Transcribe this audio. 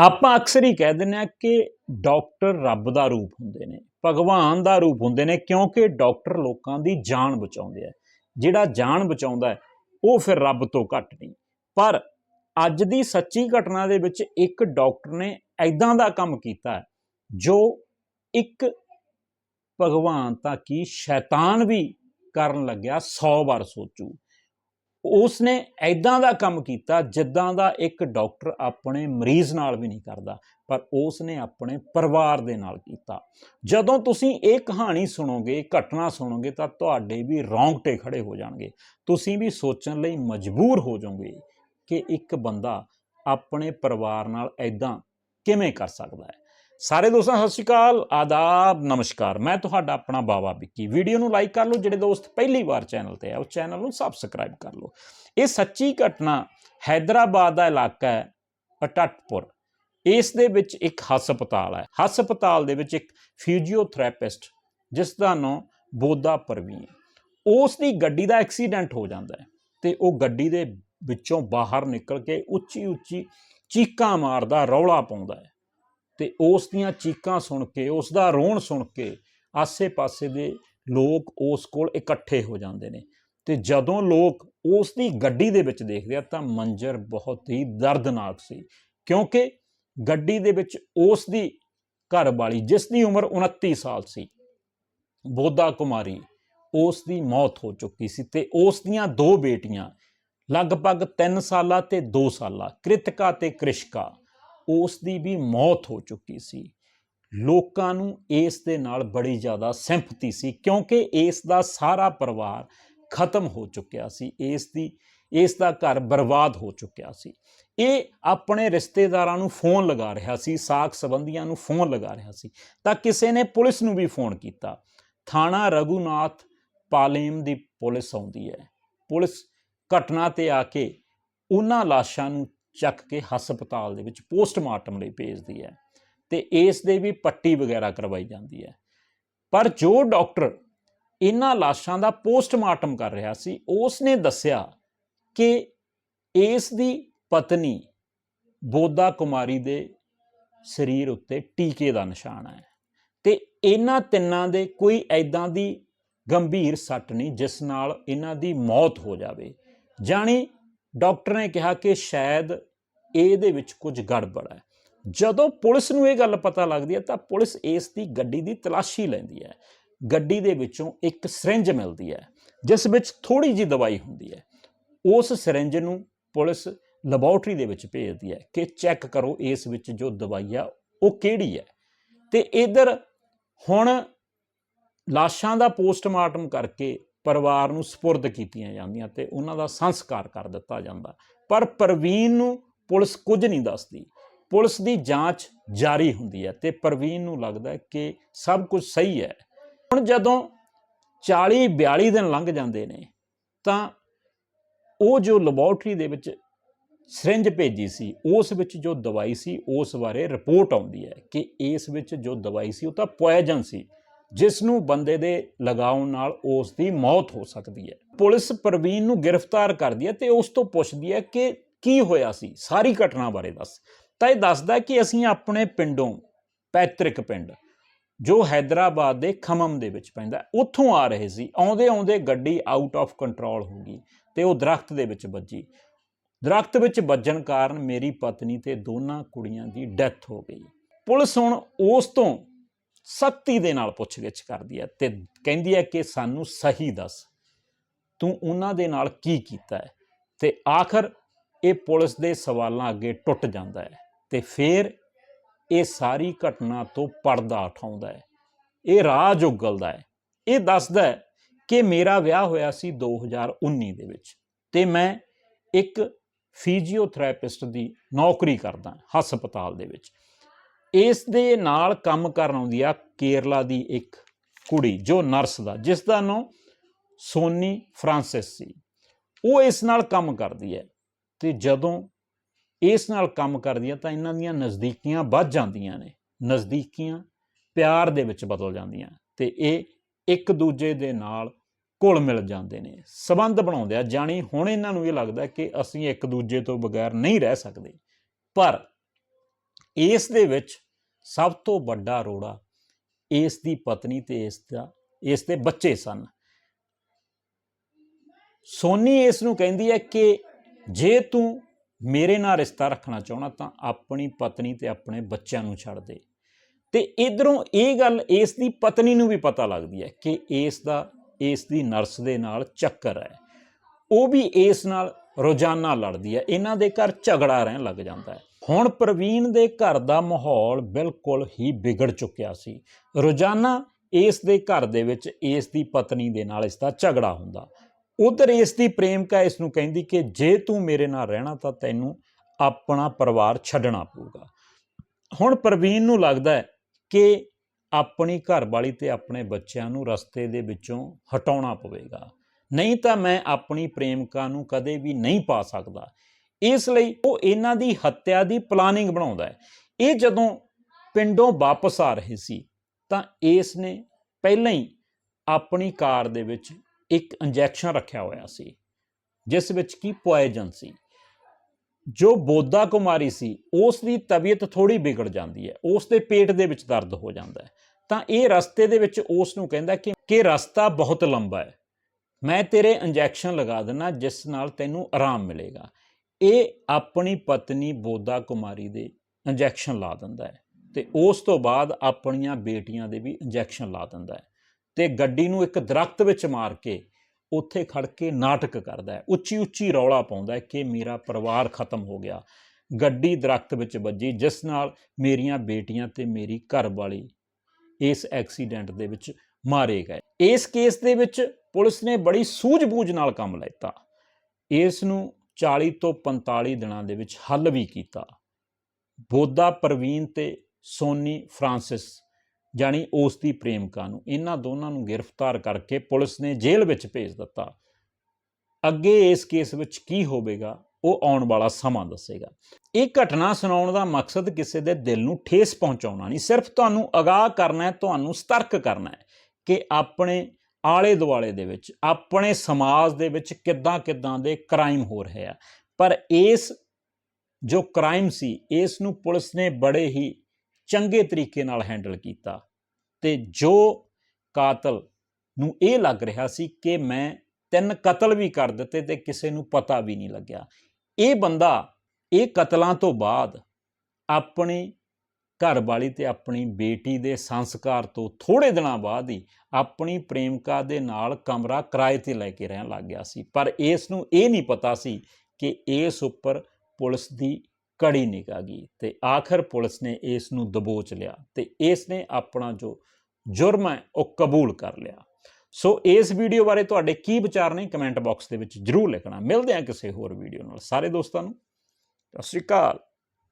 ਆਪਾਂ ਅਕਸਰ ਹੀ ਕਹਿ ਦਿੰਦੇ ਆ ਕਿ ਡਾਕਟਰ ਰੱਬ ਦਾ ਰੂਪ ਹੁੰਦੇ ਨੇ, ਭਗਵਾਨ ਦਾ ਰੂਪ ਹੁੰਦੇ ਨੇ, ਕਿਉਂਕਿ ਡਾਕਟਰ ਲੋਕਾਂ ਦੀ ਜਾਨ ਬਚਾਉਂਦੇ ਆ। ਜਿਹੜਾ ਜਾਨ ਬਚਾਉਂਦਾ ਹੈ, ਉਹ ਫਿਰ ਰੱਬ ਤੋਂ ਘੱਟ ਨਹੀਂ। ਪਰ ਅੱਜ ਦੀ ਸੱਚੀ ਘਟਨਾ ਦੇ ਵਿੱਚ ਇੱਕ ਡਾਕਟਰ ਨੇ ਐਦਾਂ ਦਾ ਕੰਮ ਕੀਤਾ ਜੋ ਇੱਕ ਭਗਵਾਨ ਤਾਂ ਕੀ ਸ਼ੈਤਾਨ ਵੀ ਕਰਨ ਲੱਗਿਆ 100 ਵਾਰ ਸੋਚੂ। ਉਸ ਨੇ ਐਦਾਂ ਦਾ ਕੰਮ ਕੀਤਾ ਜਿੱਦਾਂ ਦਾ ਇੱਕ ਡਾਕਟਰ ਆਪਣੇ ਮਰੀਜ਼ ਨਾਲ ਵੀ ਨਹੀਂ ਕਰਦਾ, ਪਰ ਉਸ ਨੇ ਆਪਣੇ ਪਰਿਵਾਰ ਦੇ ਨਾਲ ਕੀਤਾ। ਜਦੋਂ ਤੁਸੀਂ ਇਹ ਕਹਾਣੀ ਸੁਣੋਗੇ, ਘਟਨਾ ਸੁਣੋਗੇ, ਤਾਂ ਤੁਹਾਡੇ ਵੀ ਰੌਂਗਟੇ ਖੜੇ ਹੋ ਜਾਣਗੇ। ਤੁਸੀਂ ਵੀ ਸੋਚਣ ਲਈ ਮਜਬੂਰ ਹੋ ਜਾਓਗੇ ਕਿ ਇੱਕ ਬੰਦਾ ਆਪਣੇ ਪਰਿਵਾਰ ਨਾਲ ਐਦਾਂ ਕਿਵੇਂ ਕਰ ਸਕਦਾ ਹੈ। ਸਾਰੇ ਦੋਸਤਾਂ, ਸਤਿ ਸ਼੍ਰੀ ਅਕਾਲ। ਆਦਾਬ, ਨਮਸਕਾਰ। ਮੈਂ ਤੁਹਾਡਾ ਆਪਣਾ ਬਾਬਾ ਵਿੱਕੀ। ਵੀਡੀਓ ਨੂੰ ਲਾਈਕ ਕਰ ਲਓ, ਜਿਹੜੇ ਦੋਸਤ ਪਹਿਲੀ ਵਾਰ ਚੈਨਲ ਤੇ ਆ, ਉਹ ਚੈਨਲ ਨੂੰ ਸਬਸਕ੍ਰਾਈਬ ਕਰ ਲਓ। ਇਹ ਸੱਚੀ ਘਟਨਾ ਹੈਦਰਾਬਾਦ ਦਾ ਇਲਾਕਾ ਹੈ ਅਟਟਪੁਰ ਇਸ ਦੇ ਵਿੱਚ ਇੱਕ ਹਸਪਤਾਲ ਹੈ। ਹਸਪਤਾਲ ਦੇ ਵਿੱਚ ਇੱਕ ਫਿਜੀਓਥਰੈਪਿਸਟ ਜਿਸ ਦਾ ਨਾਮ ਬੋਦਾ ਪਰਵੀ ਹੈ। ਉਸ ਦੀ ਗੱਡੀ ਦਾ ਐਕਸੀਡੈਂਟ ਹੋ ਜਾਂਦਾ ਹੈ ਤੇ ਉਹ ਗੱਡੀ ਦੇ ਵਿੱਚੋਂ ਬਾਹਰ ਨਿਕਲ ਕੇ ਉੱਚੀ ਉੱਚੀ ਚੀਕਾਂ ਮਾਰਦਾ, ਰੌਲਾ ਪਾਉਂਦਾ ਹੈ। ਤੇ ਉਸ ਦੀਆਂ ਚੀਕਾਂ ਸੁਣ ਕੇ, ਉਸ ਦਾ ਰੋਣ ਸੁਣ ਕੇ ਆਸੇ-ਪਾਸੇ ਦੇ ਲੋਕ ਉਸ ਕੋਲ ਇਕੱਠੇ ਹੋ ਜਾਂਦੇ ਨੇ। ਤੇ ਜਦੋਂ ਲੋਕ ਉਸ ਦੀ ਗੱਡੀ ਦੇ ਵਿੱਚ ਦੇਖਦੇ ਆ ਤਾਂ ਮੰਜ਼ਰ ਬਹੁਤ ਹੀ ਦਰਦਨਾਕ ਸੀ। ਕਿਉਂਕਿ ਗੱਡੀ ਦੇ ਵਿੱਚ ਉਸ ਦੀ ਘਰ ਵਾਲੀ, ਜਿਸ ਦੀ ਉਮਰ 29 ਸਾਲ ਸੀ ਬੋਧਾ ਕੁਮਾਰੀ, ਉਸ ਦੀ ਮੌਤ ਹੋ ਚੁੱਕੀ ਸੀ ਤੇ ਉਸ ਦੀਆਂ ਦੋ ਬੇਟੀਆਂ, ਲਗਭਗ 3 ਸਾਲਾਂ ਤੇ 2 ਸਾਲਾਂ, ਕ੍ਰਿਤਕਾ ਤੇ ਕ੍ਰਿਸ਼ਕਾ। ਉਸ ਦੀ ਵੀ ਮੌਤ ਹੋ ਚੁੱਕੀ ਸੀ। ਲੋਕਾਂ ਨੂੰ ਇਸ ਦੇ ਨਾਲ ਬੜੀ ਜ਼ਿਆਦਾ ਸਿੰਪਥੀ ਸੀ ਕਿਉਂਕਿ ਇਸ ਦਾ ਸਾਰਾ ਪਰਿਵਾਰ ਖਤਮ ਹੋ ਚੁੱਕਿਆ ਸੀ। ਇਸ ਦੀ, ਇਸ ਦਾ ਘਰ ਬਰਬਾਦ ਹੋ ਚੁੱਕਿਆ ਸੀ। ਇਹ ਆਪਣੇ ਰਿਸ਼ਤੇਦਾਰਾਂ ਨੂੰ ਫੋਨ ਲਗਾ ਰਿਹਾ ਸੀ, ਸਾਖ ਸੰਬੰਧੀਆਂ ਨੂੰ ਫੋਨ ਲਗਾ ਰਿਹਾ ਸੀ। ਤਾਂ ਕਿਸੇ ਨੇ ਪੁਲਿਸ ਨੂੰ ਵੀ ਫੋਨ ਕੀਤਾ। ਥਾਣਾ ਰਘੂਨਾਥ ਪਾਲੇਮ ਦੀ ਪੁਲਿਸ ਆਉਂਦੀ ਹੈ। ਪੁਲਿਸ ਘਟਨਾ ਤੇ ਆ ਕੇ ਉਹਨਾਂ ਲਾਸ਼ਾਂ ਨੂੰ ਚੱਕ ਕੇ ਹਸਪਤਾਲ ਦੇ ਵਿੱਚ ਪੋਸਟਮਾਰਟਮ ਲਈ ਭੇਜਦੀ ਹੈ ਤੇ ਇਸ ਦੇ ਵੀ ਪੱਟੀ ਵਗੈਰਾ ਕਰਵਾਈ ਜਾਂਦੀ ਹੈ। ਪਰ ਜੋ ਡਾਕਟਰ ਇਹਨਾਂ ਲਾਸ਼ਾਂ ਦਾ ਪੋਸਟਮਾਰਟਮ ਕਰ ਰਿਹਾ ਸੀ ਉਸ ਨੇ ਦੱਸਿਆ ਕਿ ਇਸ ਦੀ ਪਤਨੀ ਬੋਦਾ ਕੁਮਾਰੀ ਦੇ ਸਰੀਰ ਉੱਤੇ ਟੀਕੇ ਦਾ ਨਿਸ਼ਾਨ ਹੈ ਤੇ ਇਹਨਾਂ ਤਿੰਨਾਂ ਦੇ ਕੋਈ ਐਦਾਂ ਦੀ ਗੰਭੀਰ ਸੱਟ ਨਹੀਂ ਜਿਸ ਨਾਲ ਇਹਨਾਂ ਦੀ ਮੌਤ ਹੋ ਜਾਵੇ। ਜਾਣੀ ਡਾਕਟਰ ਨੇ ਕਿਹਾ ਕਿ ਸ਼ਾਇਦ ਇਹਦੇ ਵਿੱਚ ਕੁਝ ਗੜਬੜ ਹੈ। ਜਦੋਂ ਪੁਲਿਸ ਨੂੰ ਇਹ ਗੱਲ ਪਤਾ ਲੱਗਦੀ ਹੈ ਤਾਂ ਪੁਲਿਸ ਇਸ ਦੀ ਗੱਡੀ ਦੀ ਤਲਾਸ਼ੀ ਲੈਂਦੀ ਹੈ। ਗੱਡੀ ਦੇ ਵਿੱਚੋਂ ਇੱਕ ਸਿਰਿੰਜ ਮਿਲਦੀ ਹੈ, ਜਿਸ ਵਿੱਚ ਥੋੜੀ ਜੀ ਦਵਾਈ ਹੁੰਦੀ ਹੈ। ਉਸ ਸਿਰਿੰਜ ਨੂੰ ਪੁਲਿਸ ਲੈਬੋਰਟਰੀ ਦੇ ਵਿੱਚ ਭੇਜਦੀ ਹੈ ਕਿ ਚੈੱਕ ਕਰੋ ਇਸ ਵਿੱਚ ਜੋ ਦਵਾਈ ਆ, ਉਹ ਕਿਹੜੀ ਹੈ। ਤੇ ਇਧਰ ਹੁਣ ਲਾਸ਼ਾਂ ਦਾ ਪੋਸਟਮਾਰਟਮ ਕਰਕੇ ਪਰਿਵਾਰ ਨੂੰ ਸਪੁਰਦ ਕੀਤੀਆਂ ਜਾਂਦੀਆਂ ਤੇ ਉਹਨਾਂ ਦਾ ਸੰਸਕਾਰ ਕਰ ਦਿੱਤਾ ਜਾਂਦਾ। ਪਰ ਪ੍ਰਵੀਨ ਨੂੰ ਪੁਲਿਸ ਕੁਝ ਨਹੀਂ ਦੱਸਦੀ। ਪੁਲਿਸ ਦੀ ਜਾਂਚ ਜਾਰੀ ਹੁੰਦੀ ਹੈ ਤੇ ਪ੍ਰਵੀਨ ਨੂੰ ਲੱਗਦਾ ਕਿ ਸਭ ਕੁਝ ਸਹੀ ਹੈ। ਹੁਣ ਜਦੋਂ 40 42 ਦਿਨ ਲੰਘ ਜਾਂਦੇ ਨੇ, ਤਾਂ ਉਹ ਜੋ ਲੈਬੋਰੇਟਰੀ ਦੇ ਵਿੱਚ ਸਿਰਿੰਜ ਭੇਜੀ ਸੀ, ਉਸ ਵਿੱਚ ਜੋ ਦਵਾਈ ਸੀ, ਉਸ ਬਾਰੇ ਰਿਪੋਰਟ ਆਉਂਦੀ ਹੈ ਕਿ ਇਸ ਵਿੱਚ ਜੋ ਦਵਾਈ ਸੀ, ਉਹ ਤਾਂ ਪੋਇਜ਼ਨ ਸੀ ਜਿਸ ਨੂੰ ਬੰਦੇ ਦੇ ਲਗਾਉਣ ਨਾਲ ਉਸ ਦੀ ਮੌਤ ਹੋ ਸਕਦੀ ਹੈ। ਪੁਲਿਸ ਪ੍ਰਵੀਨ ਨੂੰ ਗ੍ਰਿਫਤਾਰ ਕਰਦੀ ਹੈ ਤੇ ਉਸ ਤੋਂ ਪੁੱਛਦੀ ਹੈ ਕਿ ਕੀ ਹੋਇਆ ਸੀ? ਸਾਰੀ ਘਟਨਾ ਬਾਰੇ ਦੱਸ। ਤਾਂ ਇਹ ਦੱਸਦਾ ਕਿ ਅਸੀਂ ਆਪਣੇ ਪਿੰਡੋਂ, ਪੈਤ੍ਰਿਕ ਪਿੰਡ, ਜੋ ਹైదరాబాద్ ਦੇ ਖਮਮ ਦੇ ਵਿੱਚ ਪੈਂਦਾ, ਉੱਥੋਂ ਆ ਰਹੇ ਸੀ। ਆਉਂਦੇ ਆਉਂਦੇ ਗੱਡੀ ਆਊਟ ਆਫ ਕੰਟਰੋਲ ਹੋ ਗਈ ਤੇ ਉਹ ਦਰਖਤ ਦੇ ਵਿੱਚ ਵੱਜੀ। ਦਰਖਤ ਵਿੱਚ ਵੱਜਣ ਕਾਰਨ ਮੇਰੀ ਪਤਨੀ ਤੇ ਦੋਨਾਂ ਕੁੜੀਆਂ ਦੀ ਡੈਥ ਹੋ ਗਈ। ਪੁਲਿਸ ਹੁਣ ਉਸ ਤੋਂ ਸਖਤੀ ਦੇ ਨਾਲ ਪੁੱਛਗਿੱਛ ਕਰਦੀ ਹੈ ਤੇ ਕਹਿੰਦੀ ਹੈ ਕਿ ਸਾਨੂੰ ਸਹੀ ਦੱਸ। ਤੂੰ ਉਹਨਾਂ ਦੇ ਨਾਲ ਕੀ ਕੀਤਾ ਹੈ? ਤੇ ਆਖਰ ਇਹ ਪੁਲਿਸ ਦੇ ਸਵਾਲਾਂ ਅੱਗੇ ਟੁੱਟ ਜਾਂਦਾ ਹੈ ਤੇ ਫਿਰ ਇਹ ਸਾਰੀ ਘਟਨਾ ਤੋਂ ਪਰਦਾ ਉਠਾਉਂਦਾ ਹੈ। ਇਹ ਰਾਜ ਉਗਲਦਾ ਹੈ, ਇਹ ਦੱਸਦਾ ਹੈ ਕਿ ਮੇਰਾ ਵਿਆਹ ਹੋਇਆ ਸੀ 2019 ਦੇ ਵਿੱਚ ਤੇ ਮੈਂ ਇੱਕ ਫਿਜ਼ੀਓਥੈਰੇਪਿਸਟ ਦੀ ਨੌਕਰੀ ਕਰਦਾ ਹਸਪਤਾਲ ਦੇ ਵਿੱਚ। ਇਸ ਦੇ ਨਾਲ ਕੰਮ ਕਰਨ ਆਉਂਦੀ ਆ ਕੇਰਲਾ ਦੀ ਇੱਕ ਕੁੜੀ ਜੋ ਨਰਸ ਦਾ ਜਿਸ ਦਾ ਨਾਮ ਸੋਨੀ ਫ੍ਰਾਂਸਿਸ ਸੀ। ਉਹ ਇਸ ਨਾਲ ਕੰਮ ਕਰਦੀ ਹੈ। ਤੇ ਜਦੋਂ ਇਸ ਨਾਲ ਕੰਮ ਕਰਦੀਆਂ ਤਾਂ ਇਹਨਾਂ ਦੀਆਂ ਨਜ਼ਦੀਕੀਆਂ ਵੱਧ ਜਾਂਦੀਆਂ ਨੇ। ਨਜ਼ਦੀਕੀਆਂ ਪਿਆਰ ਦੇ ਵਿੱਚ ਬਦਲ ਜਾਂਦੀਆਂ ਤੇ ਇਹ ਇੱਕ ਦੂਜੇ ਦੇ ਨਾਲ ਘੁਲ ਮਿਲ ਜਾਂਦੇ ਨੇ। ਸਬੰਧ ਬਣਾਉਂਦੇ ਆ। ਜਾਣੀ ਹੁਣ ਇਹਨਾਂ ਨੂੰ ਇਹ ਲੱਗਦਾ ਕਿ ਅਸੀਂ ਇੱਕ ਦੂਜੇ ਤੋਂ ਬਗੈਰ ਨਹੀਂ ਰਹਿ ਸਕਦੇ। ਪਰ ਇਸ ਦੇ ਵਿੱਚ ਸਭ ਤੋਂ ਵੱਡਾ ਰੋੜਾ ਇਸ ਦੀ ਪਤਨੀ ਤੇ ਇਸ ਦਾ, ਇਸ ਦੇ ਬੱਚੇ ਸਨ। ਸੋਨੀ ਇਸ ਨੂੰ ਕਹਿੰਦੀ ਹੈ ਕਿ ਜੇ ਤੂੰ ਮੇਰੇ ਨਾਲ ਰਿਸ਼ਤਾ ਰੱਖਣਾ ਚਾਹਣਾ ਤਾਂ ਆਪਣੀ ਪਤਨੀ ਤੇ ਆਪਣੇ ਬੱਚਿਆਂ ਨੂੰ ਛੱਡ ਦੇ। ਤੇ ਇਧਰੋਂ ਇਹ ਗੱਲ ਇਸ ਦੀ ਪਤਨੀ ਨੂੰ ਵੀ ਪਤਾ ਲੱਗਦੀ ਹੈ ਕਿ ਇਸ ਦਾ, ਇਸ ਦੀ ਨਰਸ ਦੇ ਨਾਲ ਚੱਕਰ ਹੈ। ਉਹ ਵੀ ਇਸ ਨਾਲ ਰੋਜ਼ਾਨਾ ਲੜਦੀ ਹੈ, ਇਹਨਾਂ ਦੇ ਘਰ ਝਗੜਾ ਰਹਿਣ ਲੱਗ ਜਾਂਦਾ ਹੈ। ਹੁਣ ਪ੍ਰਵੀਨ ਦੇ ਘਰ ਦਾ ਮਾਹੌਲ ਬਿਲਕੁਲ ਹੀ ਵਿਗੜ ਚੁੱਕਿਆ ਸੀ। ਰੋਜ਼ਾਨਾ ਇਸ ਦੇ ਘਰ ਦੇ ਵਿੱਚ ਇਸ ਦੀ ਪਤਨੀ ਦੇ ਨਾਲ ਇਸ ਦਾ ਝਗੜਾ ਹੁੰਦਾ। ਉਧਰ ਇਸ ਦੀ ਪ੍ਰੇਮਿਕਾ ਇਸ ਨੂੰ ਕਹਿੰਦੀ ਕਿ ਜੇ ਤੂੰ ਮੇਰੇ ਨਾਲ ਰਹਿਣਾ ਤਾਂ ਤੈਨੂੰ ਆਪਣਾ ਪਰਿਵਾਰ ਛੱਡਣਾ ਪਊਗਾ। ਹੁਣ ਪ੍ਰਵੀਨ ਨੂੰ ਲੱਗਦਾ ਹੈ ਕਿ ਆਪਣੀ ਘਰਵਾਲੀ ਤੇ ਆਪਣੇ ਬੱਚਿਆਂ ਨੂੰ ਰਸਤੇ ਦੇ ਵਿੱਚੋਂ ਹਟਾਉਣਾ ਪਵੇਗਾ। ਨਹੀਂ ਤਾਂ ਮੈਂ ਆਪਣੀ ਪ੍ਰੇਮਿਕਾ ਨੂੰ ਕਦੇ ਵੀ ਨਹੀਂ ਪਾ ਸਕਦਾ। ਇਸ ਲਈ ਉਹ ਇਹਨਾਂ ਦੀ ਹੱਤਿਆ ਦੀ ਪਲਾਨਿੰਗ ਬਣਾਉਂਦਾ ਹੈ। ਇਹ ਜਦੋਂ ਪਿੰਡੋਂ ਵਾਪਸ ਆ ਰਹੇ ਸੀ ਤਾਂ ਇਸ ਨੇ ਪਹਿਲਾਂ ਹੀ ਆਪਣੀ ਕਾਰ ਦੇ ਵਿੱਚ ਇੱਕ ਇੰਜੈਕਸ਼ਨ ਰੱਖਿਆ ਹੋਇਆ ਸੀ, ਜਿਸ ਵਿੱਚ ਕੀ ਪੋਇਜ਼ਨ ਸੀ। ਜੋ ਬੋਦਾ ਕੁਮਾਰੀ ਸੀ ਉਸ ਦੀ ਤਬੀਅਤ ਥੋੜੀ ਵਿਗੜ ਜਾਂਦੀ ਹੈ ਉਸ ਦੇ ਪੇਟ ਦੇ ਵਿੱਚ ਦਰਦ ਹੋ ਜਾਂਦਾ ਹੈ। ਤਾਂ ਇਹ ਰਸਤੇ ਦੇ ਵਿੱਚ ਉਸ ਨੂੰ ਕਹਿੰਦਾ ਕਿ ਕਿ ਰਸਤਾ ਬਹੁਤ ਲੰਬਾ ਹੈ। ਮੈਂ ਤੇਰੇ ਇੰਜੈਕਸ਼ਨ ਲਗਾ ਦਿੰਨਾ, ਜਿਸ ਨਾਲ ਤੈਨੂੰ ਆਰਾਮ ਮਿਲੇਗਾ। ਇਹ ਆਪਣੀ ਪਤਨੀ ਬੋਦਾ ਕੁਮਾਰੀ ਦੇ ਇੰਜੈਕਸ਼ਨ ਲਾ ਦਿੰਦਾ ਹੈ ਤੇ ਉਸ ਤੋਂ ਬਾਅਦ ਆਪਣੀਆਂ ਬੇਟੀਆਂ ਦੇ ਵੀ ਇੰਜੈਕਸ਼ਨ ਲਾ ਦਿੰਦਾ ਹੈ। ਤੇ ਗੱਡੀ ਨੂੰ ਇੱਕ ਦਰਖਤ ਵਿੱਚ ਮਾਰ ਕੇ ਉੱਥੇ ਖੜ ਕੇ ਨਾਟਕ ਕਰਦਾ ਹੈ। ਉੱਚੀ ਉੱਚੀ ਰੌਲਾ ਪਾਉਂਦਾ ਹੈ ਕਿ ਮੇਰਾ ਪਰਿਵਾਰ ਖਤਮ ਹੋ ਗਿਆ। ਗੱਡੀ ਦਰਖਤ ਵਿੱਚ ਵੱਜੀ, ਜਿਸ ਨਾਲ ਮੇਰੀਆਂ ਬੇਟੀਆਂ ਤੇ ਮੇਰੀ ਘਰਵਾਲੀ ਇਸ ਐਕਸੀਡੈਂਟ ਦੇ ਵਿੱਚ ਮਾਰੇ ਗਏ। ਇਸ ਕੇਸ ਦੇ ਵਿੱਚ ਪੁਲਿਸ ਨੇ ਬੜੀ ਸੂਝ-ਬੂਝ ਨਾਲ ਕੰਮ ਲੈਤਾ। ਇਸ ਨੂੰ 40 ਤੋਂ 45 ਦਿਨਾਂ ਦੇ ਵਿੱਚ ਹੱਲ ਵੀ ਕੀਤਾ। ਬੋਦਾ ਪ੍ਰਵੀਨ ਤੇ ਸੋਨੀ ਫ੍ਰਾਂਸਿਸ ਜਾਨੀ ਉਸ ਦੀ ਪ੍ਰੇਮਿਕਾ ਨੂੰ। ਇਹਨਾਂ ਦੋਨਾਂ ਨੂੰ ਗ੍ਰਿਫਤਾਰ ਕਰਕੇ ਪੁਲਿਸ ਨੇ ਜੇਲ੍ਹ ਵਿੱਚ ਭੇਜ ਦਿੱਤਾ। ਅੱਗੇ ਇਸ ਕੇਸ ਵਿੱਚ ਕੀ ਹੋਵੇਗਾ, ਉਹ ਆਉਣ ਵਾਲਾ ਸਮਾਂ ਦੱਸੇਗਾ। ਇਹ ਘਟਨਾ ਸੁਣਾਉਣ ਦਾ ਮਕਸਦ ਕਿਸੇ ਦੇ ਦਿਲ ਨੂੰ ਠੇਸ ਪਹੁੰਚਾਉਣਾ ਨਹੀਂ, ਸਿਰਫ ਤੁਹਾਨੂੰ ਅਗਾਹ ਕਰਨਾ ਹੈ, ਤੁਹਾਨੂੰ ਸਤਰਕ ਕਰਨਾ ਹੈ ਕਿ ਆਪਣੇ ਆਲੇ ਦੁਆਲੇ ਦੇ ਵਿੱਚ, ਆਪਣੇ ਸਮਾਜ ਦੇ ਵਿੱਚ ਕਿੱਦਾਂ ਕਿੱਦਾਂ ਦੇ ਕ੍ਰਾਈਮ ਹੋ ਰਹੇ ਆ। ਪਰ ਇਸ ਜੋ ਕ੍ਰਾਈਮ ਸੀ, ਇਸ ਨੂੰ ਪੁਲਿਸ ਨੇ ਬੜੇ ਹੀ ਚੰਗੇ ਤਰੀਕੇ ਨਾਲ ਹੈਂਡਲ ਕੀਤਾ। ਤੇ ਜੋ ਕਾਤਲ ਨੂੰ ਇਹ ਲੱਗ ਰਿਹਾ ਸੀ ਕਿ ਮੈਂ ਤਿੰਨ ਕਤਲ ਵੀ ਕਰ ਦਿੱਤੇ ਤੇ ਕਿਸੇ ਨੂੰ ਪਤਾ ਵੀ ਨਹੀਂ ਲੱਗਿਆ। ਇਹ ਬੰਦਾ ਇਹ ਕਤਲਾਂ ਤੋਂ ਬਾਅਦ ਆਪਣੀ ਘਰਵਾਲੀ ਤੇ ਆਪਣੀ ਬੇਟੀ ਦੇ ਸੰਸਕਾਰ ਤੋਂ ਥੋੜੇ ਦਿਨਾਂ ਬਾਅਦ ਹੀ ਆਪਣੀ ਪ੍ਰੇਮਿਕਾ ਦੇ ਨਾਲ ਕਮਰਾ ਕਿਰਾਏ ਤੇ ਲੈ ਕੇ ਰਹਿਣ ਲੱਗ ਗਿਆ ਸੀ। ਪਰ ਇਸ ਨੂੰ ਇਹ ਨਹੀਂ ਪਤਾ ਸੀ ਕਿ ਇਸ ਉੱਪਰ ਪੁਲਿਸ ਦੀ ਕੜੀ ਨਿਗਾਹ ਗਈ ਤੇ ਆਖਰ ਪੁਲਿਸ ਨੇ ਇਸ ਨੂੰ ਦਬੋਚ ਲਿਆ ਤੇ ਇਸ ਨੇ ਆਪਣਾ ਜੋ ਜੁਰਮ ਹੈ, ਉਹ ਕਬੂਲ ਕਰ ਲਿਆ। ਸੋ ਇਸ ਵੀਡੀਓ ਬਾਰੇ ਤੁਹਾਡੇ ਕੀ ਵਿਚਾਰ ਨੇ, ਕਮੈਂਟ ਬਾਕਸ ਦੇ ਵਿੱਚ ਜਰੂਰ ਲਿਖਣਾ। ਮਿਲਦੇ ਹਾਂ ਕਿਸੇ ਹੋਰ ਵੀਡੀਓ ਨਾਲ। ਸਾਰੇ ਦੋਸਤਾਂ ਨੂੰ, ਸਤਿ ਸ਼੍ਰੀ ਅਕਾਲ।